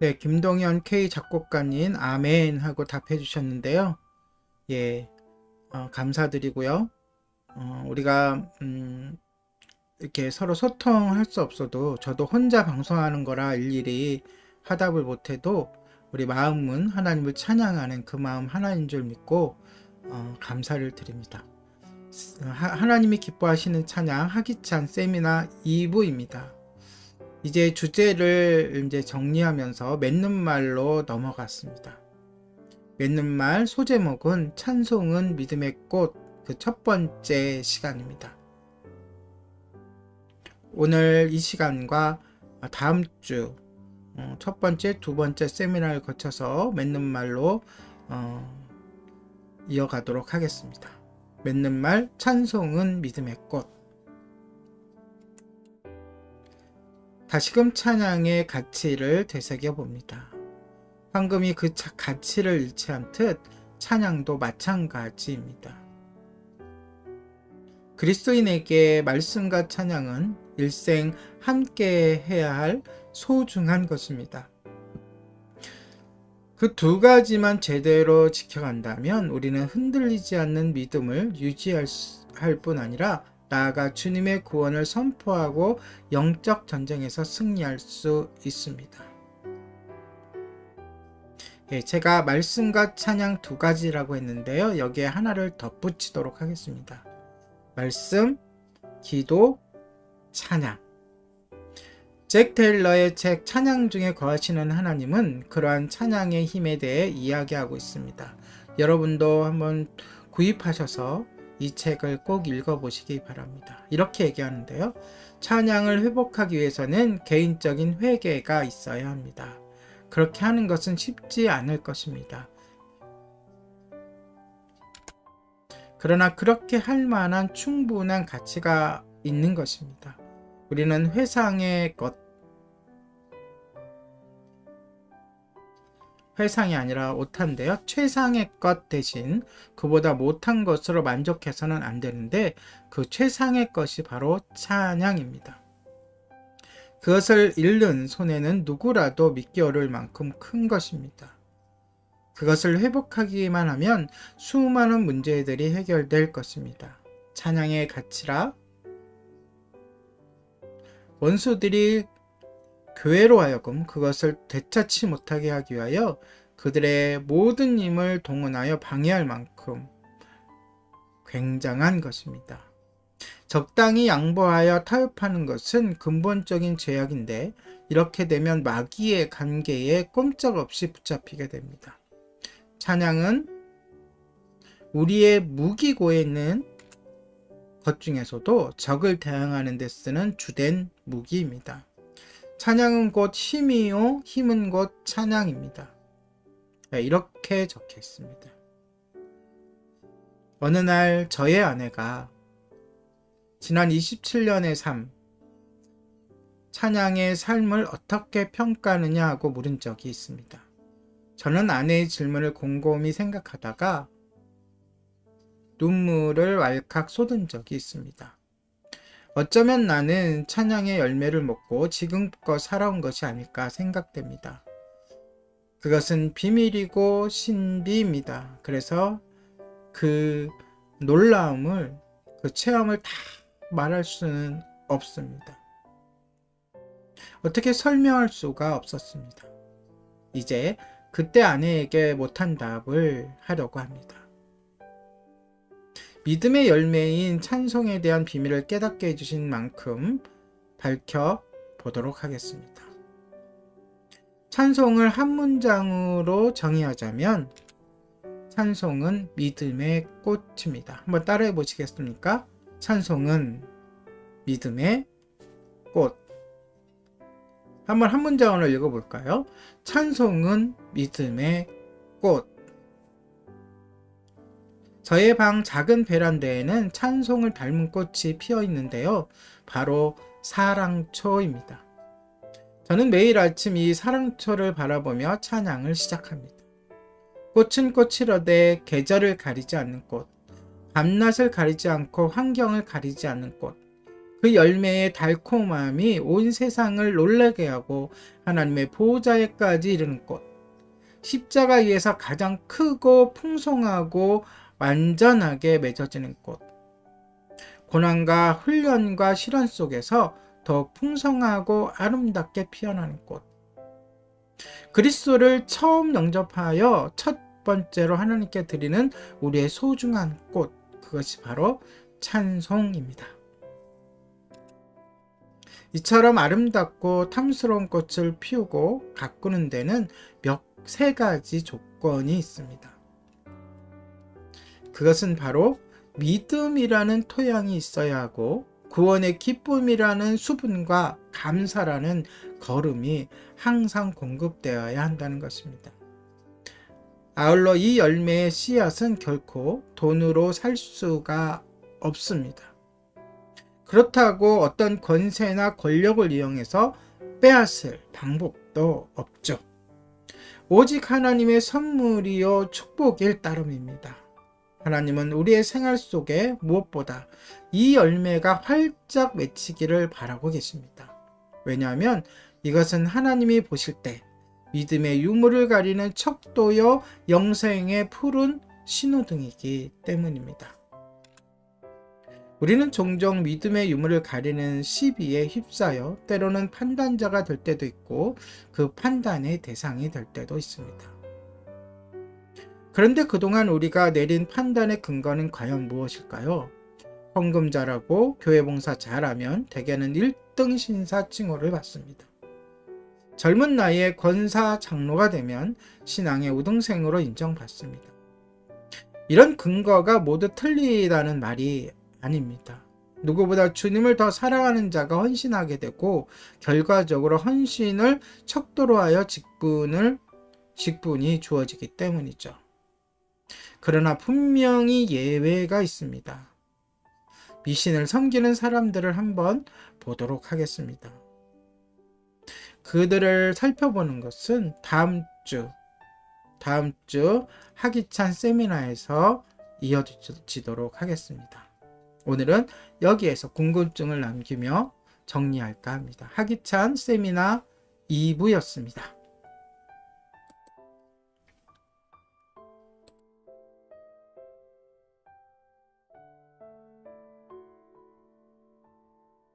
네, 김동현 K 작곡가님 아멘 하고 답해 주셨는데요. 예, 어, 감사드리고요. 어, 우리가 음, 이렇게 서로 소통할 수 없어도 저도 혼자 방송하는 거라 일일이 화답을 못해도 우리 마음은 하나님을 찬양하는 그 마음 하나인 줄 믿고 어, 감사를 드립니다. 하, 하나님이 기뻐하시는 찬양 하기찬 세미나 2부입니다. 이제 주제를 이제 정리하면서 맺는 말로 넘어갔습니다. 맺는 말 소제목은 찬송은 믿음의 꽃 그 첫 번째 시간입니다. 오늘 이 시간과 다음 주 첫 번째, 두 번째 세미나를 거쳐서 맺는 말로 어, 이어가도록 하겠습니다. 맺는 말 찬송은 믿음의 꽃 다시금 찬양의 가치를 되새겨 봅니다. 황금이 그 차- 가치를 잃지 않듯 찬양도 마찬가지입니다. 그리스도인에게 말씀과 찬양은 일생 함께 해야 할 소중한 것입니다. 그 두 가지만 제대로 지켜간다면 우리는 흔들리지 않는 믿음을 유지할 뿐 아니라 나아가 주님의 구원을 선포하고 영적 전쟁에서 승리할 수 있습니다. 예, 제가 말씀과 찬양 두 가지라고 했는데요. 여기에 하나를 덧붙이도록 하겠습니다. 말씀, 기도, 찬양. 잭 테일러의 책 찬양 중에 거하시는 하나님은 그러한 찬양의 힘에 대해 이야기하고 있습니다. 여러분도 한번 구입하셔서 이 책을 꼭 읽어보시기 바랍니다. 이렇게 얘기하는데요. 찬양을 회복하기 위해서는 개인적인 회개가 있어야 합니다. 그렇게 하는 것은 쉽지 않을 것입니다. 그러나 그렇게 할 만한 충분한 가치가 있는 것입니다. 우리는 회상의 것, 회상이 아니라 오탄데요. 최상의 것 대신 그보다 못한 것으로 만족해서는 안 되는데 그 최상의 것이 바로 찬양입니다. 그것을 잃는 손해는 누구라도 믿기 어려울 만큼 큰 것입니다. 그것을 회복하기만 하면 수많은 문제들이 해결될 것입니다. 찬양의 가치라 원수들이 교회로 하여금 그것을 되찾지 못하게 하기 위하여 그들의 모든 힘을 동원하여 방해할 만큼 굉장한 것입니다. 적당히 양보하여 타협하는 것은 근본적인 죄악인데 이렇게 되면 마귀의 관계에 꼼짝없이 붙잡히게 됩니다. 찬양은 우리의 무기고에 있는 것 중에서도 적을 대항하는 데 쓰는 주된 무기입니다. 찬양은 곧 힘이요, 힘은 곧 찬양입니다. 네, 이렇게 적혀 있습니다. 어느 날 저의 아내가 지난 27년의 삶, 찬양의 삶을 어떻게 평가하느냐 하고 물은 적이 있습니다. 저는 아내의 질문을 곰곰이 생각하다가 눈물을 왈칵 쏟은 적이 있습니다. 어쩌면 나는 찬양의 열매를 먹고 지금껏 살아온 것이 아닐까 생각됩니다. 그것은 비밀이고 신비입니다. 그래서 그 놀라움을, 그 체험을 다 말할 수는 없습니다. 어떻게 설명할 수가 없었습니다. 이제 그때 아내에게 못한 답을 하려고 합니다. 믿음의 열매인 찬송에 대한 비밀을 깨닫게 해주신 만큼 밝혀 보도록 하겠습니다. 찬송을 한 문장으로 정의하자면 찬송은 믿음의 꽃입니다. 한번 따라해 보시겠습니까? 찬송은 믿음의 꽃. 한번 한 문장으로 읽어볼까요? 찬송은 믿음의 꽃. 저의 방 작은 베란다에는 찬송을 닮은 꽃이 피어 있는데요. 바로 사랑초입니다. 저는 매일 아침 이 사랑초를 바라보며 찬양을 시작합니다. 꽃은 꽃이러되 계절을 가리지 않는 꽃, 밤낮을 가리지 않고 환경을 가리지 않는 꽃, 그 열매의 달콤함이 온 세상을 놀라게 하고 하나님의 보호자에까지 이르는 꽃. 십자가 위에서 가장 크고 풍성하고 완전하게 맺어지는 꽃. 고난과 훈련과 실현 속에서 더 풍성하고 아름답게 피어나는 꽃. 그리스도를 처음 영접하여 첫 번째로 하나님께 드리는 우리의 소중한 꽃. 그것이 바로 찬송입니다. 이처럼 아름답고 탐스러운 꽃을 피우고 가꾸는 데는 몇 세 가지 조건이 있습니다. 그것은 바로 믿음이라는 토양이 있어야 하고 구원의 기쁨이라는 수분과 감사라는 걸음이 항상 공급되어야 한다는 것입니다. 아울러 이 열매의 씨앗은 결코 돈으로 살 수가 없습니다. 그렇다고 어떤 권세나 권력을 이용해서 빼앗을 방법도 없죠. 오직 하나님의 선물이요 축복일 따름입니다. 하나님은 우리의 생활 속에 무엇보다 이 열매가 활짝 맺히기를 바라고 계십니다. 왜냐하면 이것은 하나님이 보실 때 믿음의 유물을 가리는 척도여 영생의 푸른 신호등이기 때문입니다. 우리는 종종 믿음의 유물을 가리는 시비에 휩싸여 때로는 판단자가 될 때도 있고 그 판단의 대상이 될 때도 있습니다. 그런데 그동안 우리가 내린 판단의 근거는 과연 무엇일까요? 헌금 잘하고 교회 봉사 잘하면 대개는 1등 신사 칭호를 받습니다. 젊은 나이에 권사 장로가 되면 신앙의 우등생으로 인정받습니다. 이런 근거가 모두 틀리다는 말이 아닙니다. 누구보다 주님을 더 사랑하는 자가 헌신하게 되고 결과적으로 헌신을 척도로 하여 직분을 직분이 주어지기 때문이죠. 그러나 분명히 예외가 있습니다. 미신을 섬기는 사람들을 한번 보도록 하겠습니다. 그들을 살펴보는 것은 다음 주, 다음 주 하기찬 세미나에서 이어지도록 하겠습니다. 오늘은 여기에서 궁금증을 남기며 정리할까 합니다. 하기찬 세미나 2부였습니다.